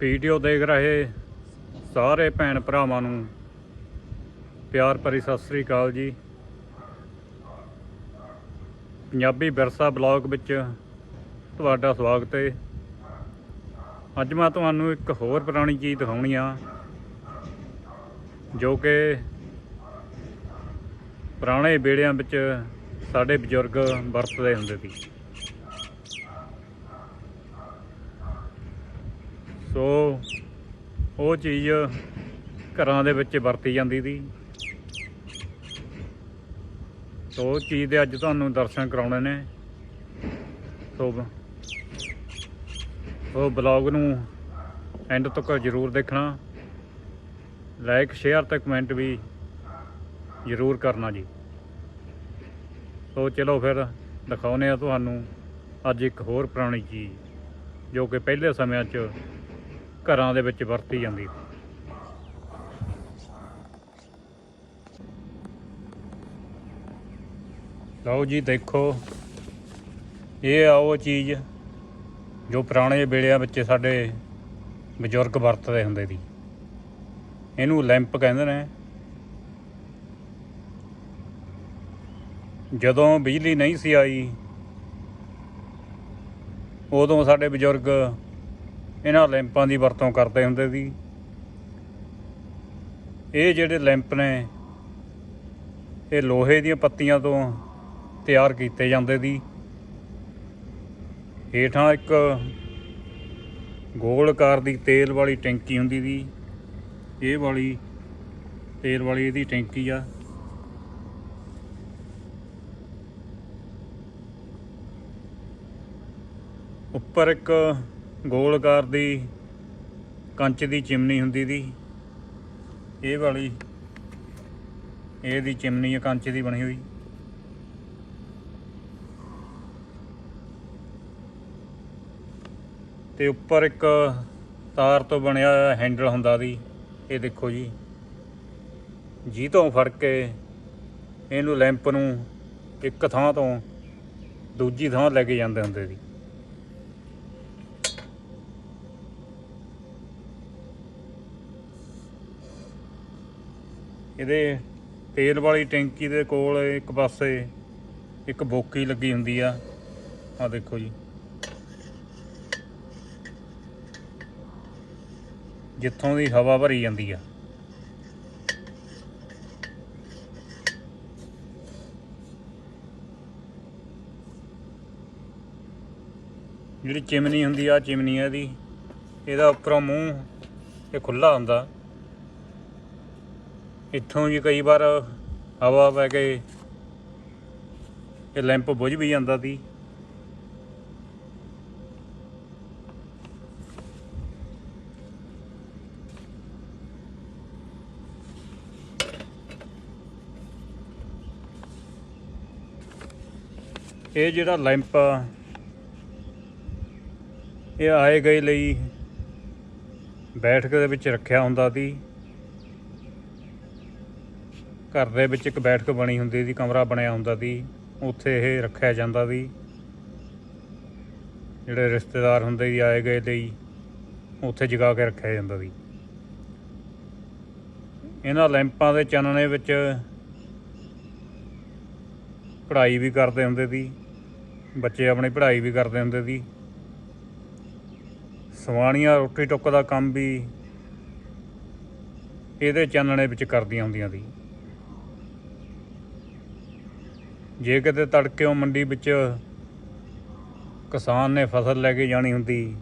Video ਦੇਖ ਰਹੇ ਸਾਰੇ ਭੈਣ ਭਰਾਵਾਂ ਨੂੰ। ਪਿਆਰ ਭਰੀ ਸਤਿ ਸ੍ਰੀ ਅਕਾਲ ਜੀ। ਪੰਜਾਬੀ ਵਿਰਸਾ ਬਲੌਗ ਵਿੱਚ ਤੁਹਾਡਾ ਸਵਾਗਤ ਹੈ। ਅੱਜ ਮੈਂ ਤੁਹਾਨੂੰ ਇੱਕ ਹੋਰ ਪੁਰਾਣੀ ਚੀਜ਼ ਦਿਖਾਉਣੀ ਆ, ਜੋ ਕਿ ਪੁਰਾਣੇ ਬੇੜਿਆਂ ਵਿੱਚ ਸਾਡੇ ਬਜ਼ੁਰਗ ਵਰਤਦੇ ਹੁੰਦੇ ਸੀ। ਸੋ ਉਹ ਚੀਜ਼ ਘਰਾਂ ਦੇ ਵਿੱਚ ਵਰਤੀ ਜਾਂਦੀ ਸੀ। ਸੋ ਉਹ ਚੀਜ਼ ਦੇ ਅੱਜ ਤੁਹਾਨੂੰ ਦਰਸ਼ਨ ਕਰਾਉਣੇ ਨੇ। ਸੋ ਉਹ ਬਲੌਗ ਨੂੰ ਐਂਡ ਤੱਕ ਜ਼ਰੂਰ ਦੇਖਣਾ। ਲਾਈਕ ਸ਼ੇਅਰ ਤੇ ਕਮੈਂਟ ਵੀ ਜ਼ਰੂਰ ਕਰਨਾ ਜੀ। ਸੋ ਚਲੋ ਫਿਰ ਦਿਖਾਉਨੇ ਆ ਤੁਹਾਨੂੰ ਅੱਜ ਇੱਕ ਹੋਰ ਪੁਰਾਣੀ ਚੀਜ਼, ਜੋ ਕਿ ਪਹਿਲੇ ਸਮਿਆਂ 'ਚ ਘਰਾਂ ਦੇ ਵਿੱਚ ਵਰਤੀ ਜਾਂਦੀ। ਲਓ ਜੀ, ਦੇਖੋ। ਇਹ ਆ ਉਹ ਚੀਜ਼ ਜੋ ਪੁਰਾਣੇ ਵੇਲਿਆਂ ਵਿੱਚ ਸਾਡੇ ਬਜ਼ੁਰਗ ਵਰਤਦੇ ਹੁੰਦੇ ਸੀ। ਇਹਨੂੰ ਲੈਂਪ ਕਹਿੰਦੇ ਨੇ। ਜਦੋਂ ਬਿਜਲੀ ਨਹੀਂ ਸੀ ਆਈ, ਉਦੋਂ ਸਾਡੇ ਬਜ਼ੁਰਗ ਇਹਨਾਂ ਲੈਂਪਾਂ ਦੀ ਵਰਤੋਂ ਕਰਦੇ ਹੁੰਦੇ ਸੀ। ਇਹ ਜਿਹੜੇ ਲੈਂਪ ਨੇ, ਇਹ ਲੋਹੇ ਦੀਆਂ ਪੱਤੀਆਂ ਤੋਂ ਤਿਆਰ ਕੀਤੇ ਜਾਂਦੇ ਸੀ। ਹੇਠਾਂ ਇੱਕ ਗੋਲ ਆਕਾਰ ਦੀ ਤੇਲ ਵਾਲੀ ਟੈਂਕੀ ਹੁੰਦੀ ਸੀ। ਇਹ ਵਾਲੀ ਤੇਲ ਵਾਲੀ ਇਹਦੀ ਟੈਂਕੀ ਆ। ਉੱਪਰ ਇੱਕ ਗੋਲਕਾਰ ਦੀ, ਕੰਚ ਦੀ ਚਿਮਨੀ ਹੁੰਦੀ ਦੀ। ਇਹ ਵਾਲੀ ਇਹ ਦੀ ਚਿਮਨੀ ਹੈ ਕੰਚ ਦੀ ਬਣੀ ਹੋਈ। ਤੇ ਉੱਪਰ ਇੱਕ ਤਾਰ ਤੋਂ ਬਣਿਆ ਹੋਇਆ ਹੈਂਡਲ ਹੁੰਦਾ ਦੀ, ਇਹ ਦੇਖੋ ਜੀ। ਜੀ ਤੋਂ ਫੜ ਕੇ ਇਹਨੂੰ ਲੈਂਪ ਨੂੰ ਇੱਕ ਥਾਂ ਤੋਂ ਦੂਜੀ ਥਾਂ ਲੈ ਕੇ ਜਾਂਦੇ ਹੁੰਦੇ ਸੀ ਇਹਦੇ ਤੇਲ ਵਾਲੀ ਟੈਂਕੀ ਦੇ ਕੋਲ ਇੱਕ ਪਾਸੇ ਇੱਕ ਬੋਕੀ ਲੱਗੀ ਹੁੰਦੀ ਆ। ਆ ਦੇਖੋ ਜੀ। ਜਿੱਥੋਂ ਦੀ ਹਵਾ ਭਰੀ ਜਾਂਦੀ ਆ। ਜਿਹੜੀ ਚਿਮਨੀ ਹੁੰਦੀ ਆ ਚਿਮਨੀ ਆ ਇਹਦੀ। ਇਹਦਾ ਉੱਪਰੋਂ ਮੂੰਹ ਇਹ ਖੁੱਲਾ ਹੁੰਦਾ। ਇੱਥੋਂ ਜੀ ਕਈ ਵਾਰ ਹਵਾ ਪੈ ਕੇ ਇਹ ਲੈਂਪ ਬੁਝ ਵੀ ਜਾਂਦਾ ਸੀ। ਇਹ ਜਿਹੜਾ ਲੈਂਪ ਇਹ ਆਏ ਗਏ ਲਈ ਬੈਠਕ ਦੇ ਵਿੱਚ ਰੱਖਿਆ ਹੁੰਦਾ ਸੀ। ਘਰ ਦੇ ਵਿੱਚ ਇੱਕ ਬੈਠਕ ਬਣੀ ਹੁੰਦੀ ਸੀ, ਕਮਰਾ ਬਣਿਆ ਹੁੰਦਾ ਸੀ। ਉੱਥੇ ਇਹ ਰੱਖਿਆ ਜਾਂਦਾ ਸੀ। ਜਿਹੜੇ ਰਿਸ਼ਤੇਦਾਰ ਹੁੰਦੇ ਸੀ, ਆਏ ਗਏ ਲਈ ਉੱਥੇ ਜਗਾ ਕੇ ਰੱਖਿਆ ਜਾਂਦਾ ਸੀ। ਇਹਨਾਂ ਲੈਂਪਾਂ ਦੇ ਚਾਨਣੇ ਵਿੱਚ ਪੜ੍ਹਾਈ ਵੀ ਕਰਦੇ ਹੁੰਦੇ ਸੀ। ਬੱਚੇ ਆਪਣੀ ਪੜ੍ਹਾਈ ਵੀ ਕਰਦੇ ਹੁੰਦੇ ਸੀ। ਸਵਾਣੀਆਂ ਰੋਟੀ ਟੁੱਕ ਦਾ ਕੰਮ ਵੀ ਇਹਦੇ ਚਾਨਣੇ ਵਿੱਚ ਕਰਦੀਆਂ ਹੁੰਦੀਆਂ ਸੀ। ਜੇ ਕਿਤੇ ਤੜਕੇ ਉਹ ਮੰਡੀ ਵਿੱਚ ਕਿਸਾਨ ਨੇ ਫਸਲ ਲੈ ਕੇ ਜਾਣੀ ਹੁੰਦੀ,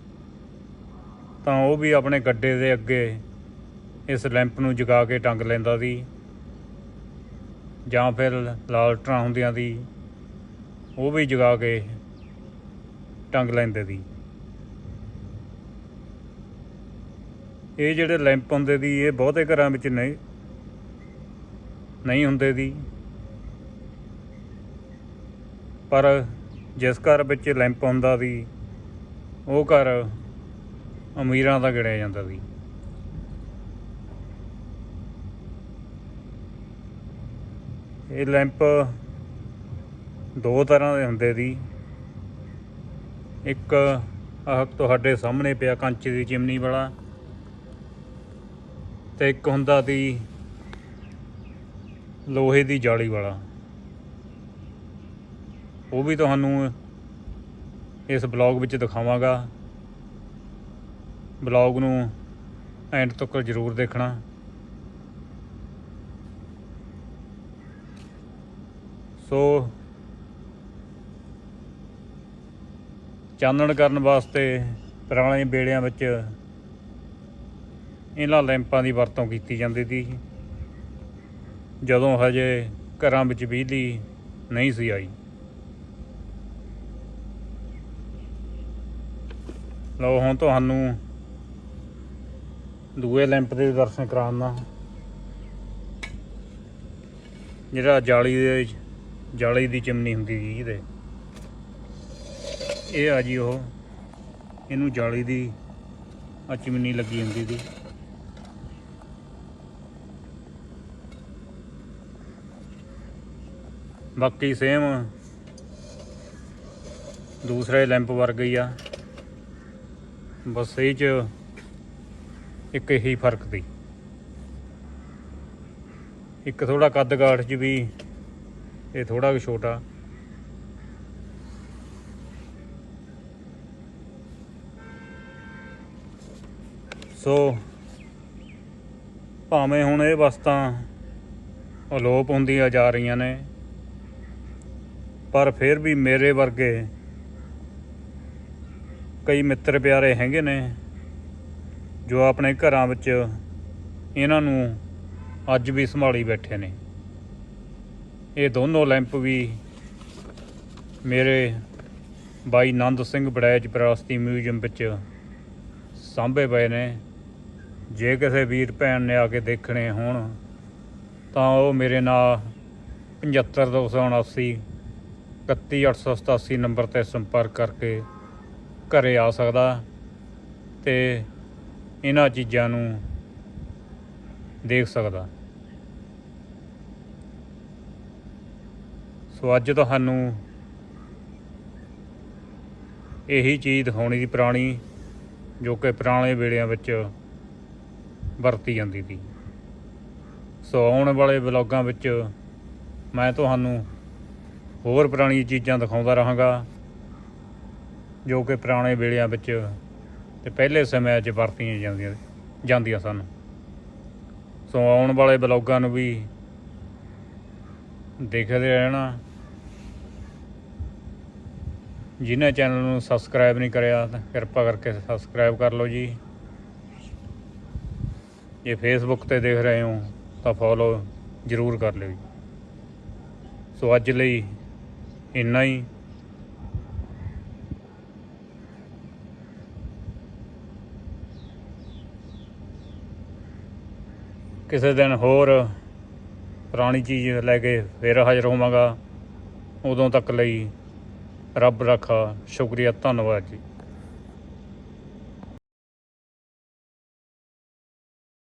ਤਾਂ ਉਹ ਵੀ ਆਪਣੇ ਗੱਡੇ ਦੇ ਅੱਗੇ ਇਸ ਲੈਂਪ ਨੂੰ ਜਗਾ ਕੇ ਟੰਗ ਲੈਂਦਾ ਸੀ ਜਾਂ ਫਿਰ ਲਾਲਟਰਾਂ ਹੁੰਦੀਆਂ ਸੀ, ਉਹ ਵੀ ਜਗਾ ਕੇ ਟੰਗ ਲੈਂਦੇ ਸੀ। ਇਹ ਜਿਹੜੇ ਲੈਂਪ ਹੁੰਦੇ ਸੀ, ਇਹ ਬਹੁਤੇ ਘਰਾਂ ਵਿੱਚ ਨਹੀਂ ਨਹੀਂ ਹੁੰਦੇ ਸੀ। ਪਰ ਜਿਸ ਘਰ ਵਿੱਚ ਲੈਂਪ ਹੁੰਦਾ ਸੀ, ਉਹ ਘਰ ਅਮੀਰਾਂ ਦਾ ਗਿਣਿਆ ਜਾਂਦਾ ਸੀ। ਇਹ ਲੈਂਪ ਦੋ ਤਰ੍ਹਾਂ ਦੇ ਹੁੰਦੇ ਸੀ। ਇੱਕ ਆਹ ਤੁਹਾਡੇ ਸਾਹਮਣੇ ਪਿਆ ਕੰਚ ਦੀ ਚਿਮਨੀ ਵਾਲਾ ਤੇ ਇੱਕ ਹੁੰਦਾ ਸੀ ਲੋਹੇ ਦੀ ਜਾਲੀ ਵਾਲਾ। ਉਹ ਵੀ ਤੁਹਾਨੂੰ ਇਸ ਬਲੌਗ ਵਿੱਚ ਦਿਖਾਵਾਂਗਾ। ਬਲੌਗ ਨੂੰ ਐਂਡ ਤੱਕ ਜ਼ਰੂਰ ਦੇਖਣਾ। ਸੋ ਚਾਨਣ ਕਰਨ ਵਾਸਤੇ ਪੁਰਾਣੇ ਬੇੜਿਆਂ ਵਿੱਚ ਇਹਨਾਂ ਲੈਂਪਾਂ ਦੀ ਵਰਤੋਂ ਕੀਤੀ ਜਾਂਦੀ ਸੀ। ਜਦੋਂ ਹਜੇ ਘਰਾਂ ਵਿੱਚ ਬਿਜਲੀ ਨਹੀਂ ਸੀ ਆਈ। ਲਓ ਹੁਣ ਤੁਹਾਨੂੰ ਦੂਏ ਲੈਂਪ ਦੇ ਦਰਸ਼ਨ ਕਰਾਉਣਾ। ਜਿਹੜਾ ਜਾਲੀ ਦੇ ਜਾਲੀ ਦੀ ਚਿਮਨੀ ਹੁੰਦੀ ਜੀ ਇਹਦੇ। ਇਹ ਆ ਜੀ ਉਹ। ਇਹਨੂੰ ਜਾਲੀ ਦੀ ਆ ਚਿਮਨੀ ਲੱਗੀ ਹੁੰਦੀ ਸੀ। ਬਾਕੀ ਸੇਮ ਦੂਸਰੇ ਲੈਂਪ ਵਰਗਾ ਹੀ ਆ। ਬਸ ਇਹ ਚ ਇੱਕ ਇਹੀ ਫ਼ਰਕ ਸੀ। ਇੱਕ ਥੋੜਾ ਕੱਦ ਗਾਠ ਚ ਵੀ ਇਹ ਥੋੜਾ ਕੁ ਛੋਟਾ। ਸੋ ਭਾਵੇਂ ਹੁਣ ਇਹ ਵਸਤਾਂ ਅਲੋਪ ਹੁੰਦੀਆਂ ਜਾ ਰਹੀਆਂ ਨੇ, ਪਰ ਫਿਰ ਵੀ ਮੇਰੇ ਵਰਗੇ ਕਈ ਮਿੱਤਰ ਪਿਆਰੇ ਹੈਗੇ ਨੇ ਜੋ ਆਪਣੇ ਘਰਾਂ ਵਿੱਚ ਇਹਨਾਂ ਨੂੰ ਅੱਜ ਵੀ ਸੰਭਾਲੀ ਬੈਠੇ ਨੇ। ਇਹ ਦੋਨੋਂ ਲੈਂਪ ਵੀ ਮੇਰੇ ਬਾਈ ਨੰਦ ਸਿੰਘ ਬੜੈਚ ਵਿਰਾਸਤੀ ਮਿਊਜ਼ੀਅਮ ਵਿੱਚ ਸਾਂਭੇ ਪਏ ਨੇ। ਜੇ ਕਿਸੇ ਵੀਰ ਭੈਣ ਨੇ ਆ ਕੇ ਦੇਖਣੇ ਹੋਣ, ਤਾਂ ਉਹ ਮੇਰੇ ਨਾਲ 75279 31887 ਨੰਬਰ ਤੇ ਸੰਪਰਕ ਕਰਕੇ ਘਰੇ ਆ ਸਕਦਾ ਤੇ ਇਹਨਾਂ ਚੀਜ਼ਾਂ ਨੂੰ ਦੇਖ ਸਕਦਾ। ਸੋ ਅੱਜ ਤੁਹਾਨੂੰ ਇਹੀ ਚੀਜ਼ ਦਿਖਾਉਣੀ ਦੀ ਪੁਰਾਣੀ, ਜੋ ਕਿ ਪੁਰਾਣੇ ਵੇੜਿਆਂ ਵਿੱਚ ਵਰਤੀ ਜਾਂਦੀ ਸੀ। ਸੋ ਆਉਣ ਵਾਲੇ ਵਲੌਗਾਂ ਵਿੱਚ ਮੈਂ ਤੁਹਾਨੂੰ ਹੋਰ ਪੁਰਾਣੀਆਂ ਚੀਜ਼ਾਂ ਦਿਖਾਉਂਦਾ ਰਹਾਂਗਾ। ਜੋ ਕਿ ਪੁਰਾਣੇ ਵੇਲਿਆਂ ਵਿੱਚ ਤੇ ਪਹਿਲੇ ਸਮਿਆਂ 'ਚ ਵਰਤੀਆਂ ਜਾਂਦੀਆਂ ਜਾਂਦੀਆਂ ਸਨ। ਸੋ ਆਉਣ ਵਾਲੇ ਵਲੌਗਾਂ ਨੂੰ ਵੀ ਦੇਖਦੇ ਰਹਿਣਾ। ਜਿਨ੍ਹਾਂ ਚੈਨਲ ਨੂੰ ਸਬਸਕ੍ਰਾਈਬ ਨਹੀਂ ਕਰਿਆ, ਤਾਂ ਕਿਰਪਾ ਕਰਕੇ ਸਬਸਕ੍ਰਾਈਬ ਕਰ ਲਓ ਜੀ। ਜੇ ਫੇਸਬੁੱਕ ਤੇ ਦੇਖ ਰਹੇ ਹੋ, ਤਾਂ ਫੋਲੋ ਜ਼ਰੂਰ ਕਰ ਲਿਓ ਜੀ। ਸੋ ਅੱਜ ਲਈ ਇੰਨਾ ਹੀ। ਕਿਸੇ ਦਿਨ ਹੋਰ ਪੁਰਾਣੀ ਚੀਜ਼ ਲੈ ਕੇ ਫੇਰ ਹਾਜ਼ਰ ਹੋਵਾਂਗਾ। ਉਦੋਂ ਤੱਕ ਲਈ ਰੱਬ ਰੱਖਾ, ਸ਼ੁਕਰੀਆ, ਧੰਨਵਾਦ ਜੀ।